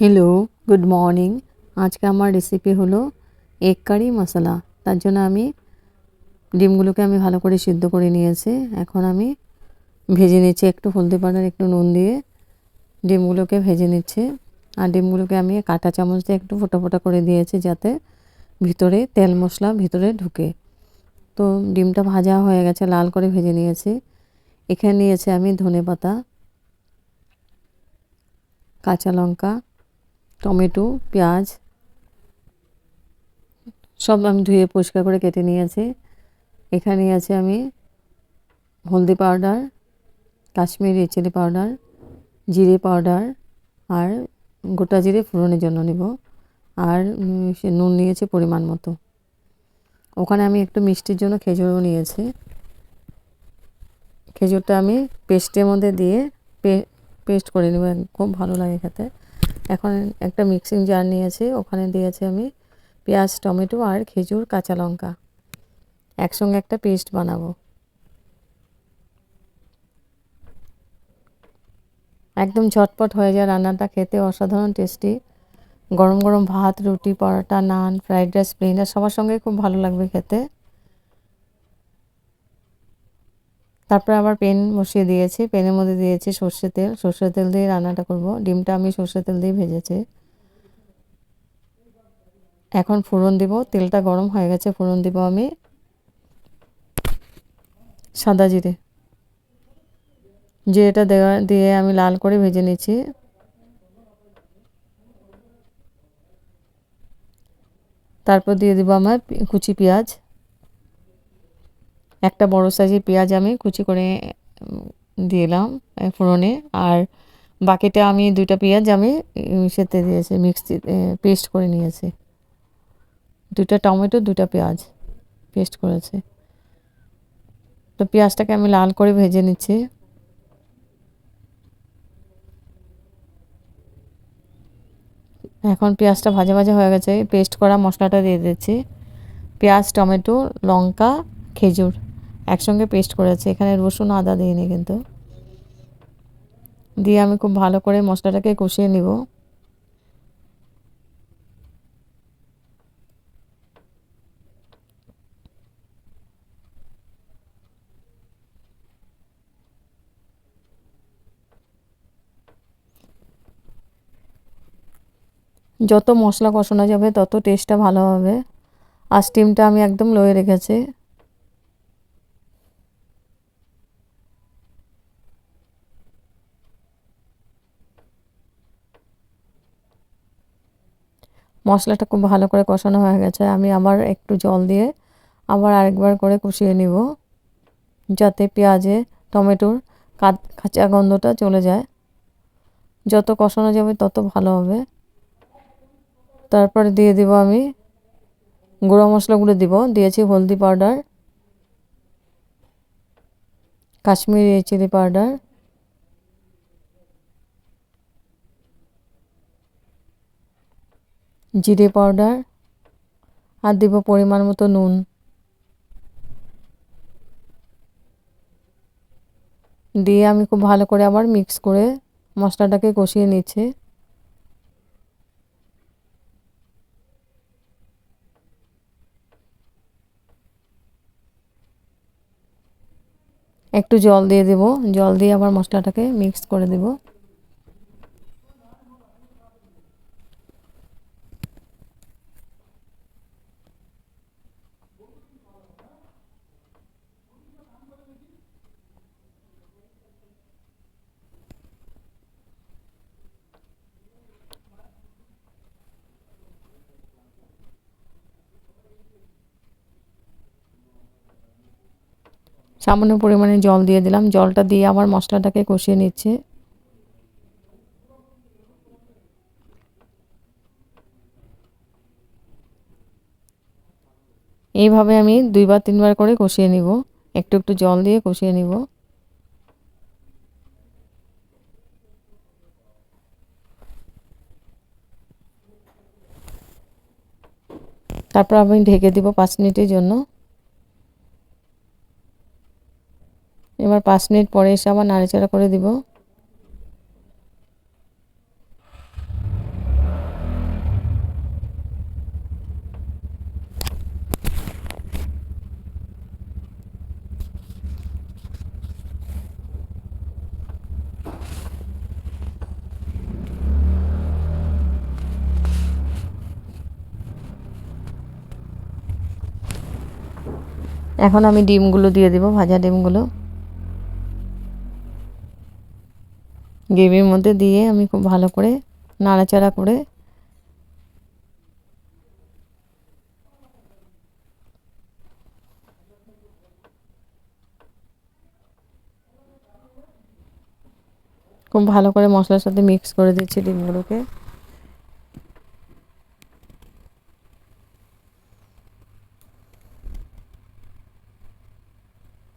Hello good morning আজকে আমার recipe হলো এগ কারি মশলা তার জন্য আমি ডিমগুলোকে আমি ভালো করে সিদ্ধ করে নিয়েছি। এখন আমি ভেজে নিচ্ছি একটু হলদি পাউডার, একটু নুন দিয়ে ডিমগুলোকে ভেজে নিচ্ছি। আর ডিমগুলোকে আমি কাঁটা চামচ দিয়ে একটু ফোটা ফোটা করে দিয়েছি যাতে ভিতরে তেল মশলা ভিতরে ঢুকে। তো ডিমটা ভাজা হয়ে গেছে, লাল করে ভেজে নিয়েছি। এখানে নিয়েছি আমি ধনে পাতা কাঁচা লঙ্কা টমেটো, পেঁয়াজ, সব আমি ধুয়ে পরিষ্কার করে কেটে নিয়েছি। এখানে আছে আমি হলদি পাউডার, কাশ্মীরি চিলি পাউডার, জিরে পাউডার আর গোটা জিরে ফোড়নের জন্য নেব। আর সে নুন নিয়েছে পরিমাণ মতো। ওখানে আমি একটু মিষ্টির জন্য খেজুরও নিয়েছি। খেজুরটা আমি পেস্টের মধ্যে দিয়ে পেস্ট করে নেব খুব ভালো লাগে খেতে। এখন একটা মিক্সিং জার নিয়েছি, ওখানে দিয়েছি আমি পেঁয়াজ, টমেটো আর খেজুর, কাঁচা লঙ্কা। একসঙ্গে একটা পেস্ট বানাবো। একদম ঝটপট হয়ে যায় রান্নাটা, খেতে অসাধারণ টেস্টি গরম গরম ভাত, রুটি, paratha, naan fried rice plain সবার সঙ্গে খুব ভালো লাগবে খেতে। তারপরে আবার পেন বসিয়ে দিয়েছি। পেনের মধ্যে দিয়েছি সর্ষে তেল। সর্ষে তেল দিয়ে রান্নাটা করব। ডিমটা আমি সর্ষে তেল দিয়ে ভেজেছি। এখন ফোড়ন দিব। তেলটা গরম হয়ে গেছে, ফোড়ন দিব আমি সাদা জিরে। জিরেটা দেওয়া দিয়ে আমি লাল করে ভেজে নিচ্ছি। তারপর দিয়ে দিব আমার কুচি পেঁয়াজ। একটা বড় সাইজের পেঁয়াজ আমি কুচি করে দিলাম ফোড়নে। আর বাকিটা আমি দুইটা পেঁয়াজ আমি সেতে দিয়েছি মিক্সি পেস্ট করে নিয়েছি। দুটা টমেটো দুটা পেঁয়াজ পেস্ট করেছে। তো পেঁয়াজটাকে আমি লাল করে ভেজে নিচ্ছি। এখন পেঁয়াজটা ভাজা ভাজা হয়ে গেছে পেস্ট করা মশলাটা দিয়ে দিচ্ছি। পেঁয়াজ, টমেটো, লঙ্কা, খেজুর। একসঙ্গে পেস্ট করেছি। এখানে রসুন, আদা দিইনি কিন্তু। দিয়ে আমি খুব ভালো করে মশলাটাকে কষিয়ে নিব। যত মশলা কষানো যাবে, তত টেস্টটা ভালো হবে। আর স্টিমটা আমি একদম লোয়ে রেখেছি। মশলাটা খুব ভালো করে কষানো হয়ে গেছে। আমি আবার একটু জল দিয়ে আবার আরেকবার করে কষিয়ে নিব যাতে পেঁয়াজে, টমেটোর কাঁচা গন্ধটা চলে যায়। যত কষানো যাবে তত ভালো হবে। তারপরে দিয়ে দিব আমি গুঁড়ো মশলাগুলো দিব। দিয়েছি হলদি পাউডার, কাশ্মীরি চিলি পাউডার জিরে পাউডার আর দিব পরিমাণ মতো নুন। দিয়ে আমি খুব ভালো করে আবার মিক্স করে মশলাটাকে কষিয়ে নিচ্ছি। একটু জল দিয়ে দেব, জল দিয়ে আবার মশলাটাকে মিক্স করে দেবো। সামান্য পরিমাণে জল দিয়ে দিলাম। জলটা দিয়ে আবার মশলাটাকে কষিয়ে নিচ্ছে। এইভাবে আমি দুইবার, তিনবার করে কষিয়ে নিব। একটু একটু জল দিয়ে কষিয়ে নিব। তারপর আমি ঢেকে দিব পাঁচ মিনিটের জন্য। আবার পাঁচ মিনিট পরে এসে আবার নাড়াচাড়া করে দিব। এখন আমি ডিমগুলো দিয়ে দেবো, ভাজা ডিমগুলো। গ্রেভির মধ্যে দিয়ে আমি খুব ভালো করে নাড়াচাড়া করে খুব ভালো করে মশলার সাথে মিক্স করে দিচ্ছি ডিমগুলোকে।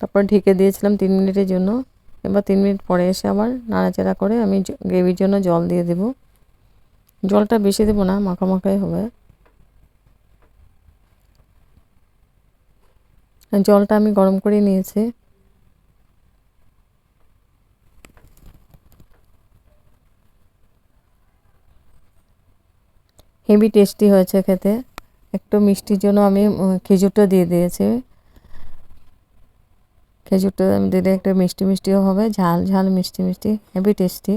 তারপর ঢেকে দিয়েছিলাম তিন মিনিটের জন্য। এবার তিন মিনিট পরে এসে আবার নাড়াচাড়া করে আমি গ্রেভির জন্য জল দিয়ে দেব। জলটা বেশি দেবো না, মাখা মাখাই হবে। জলটা আমি গরম করে নিয়েছি। হেভি টেস্টি হয়েছে খেতে। একটু মিষ্টির জন্য আমি খেজুরটা দিয়ে দিয়েছি। খেজুরটা দিলে একটু মিষ্টি মিষ্টিও হবে, ঝাল ঝাল মিষ্টি মিষ্টি, হেভি টেস্টি।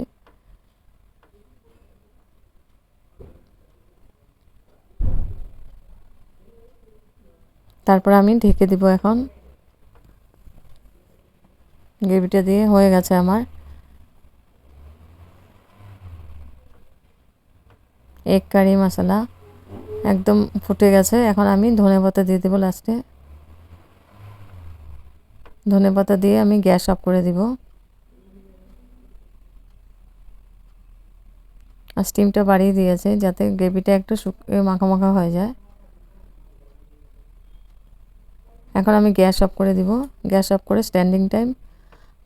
তারপর আমি ঢেকে দিব এখন। গ্রেভিটা দিয়ে হয়ে গেছে আমার। এগ কারি মশলা, একদম ফুটে গেছে। এখন আমি ধনে পাতা দিয়ে দেবো লাস্টে। ধনে পাতা দিয়ে আমি গ্যাস অফ করে দিব। আর স্টিমটা বাড়িয়ে দিয়েছে যাতে গ্রেভিটা একটু শুকিয়ে মাখা হয়ে যায়। এখন আমি গ্যাস অফ করে দিব। গ্যাস অফ করে স্ট্যান্ডিং টাইম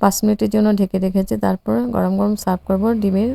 পাঁচ মিনিটের জন্য ঢেকে রেখেছি। তারপর গরম গরম সার্ভ করব ডিমের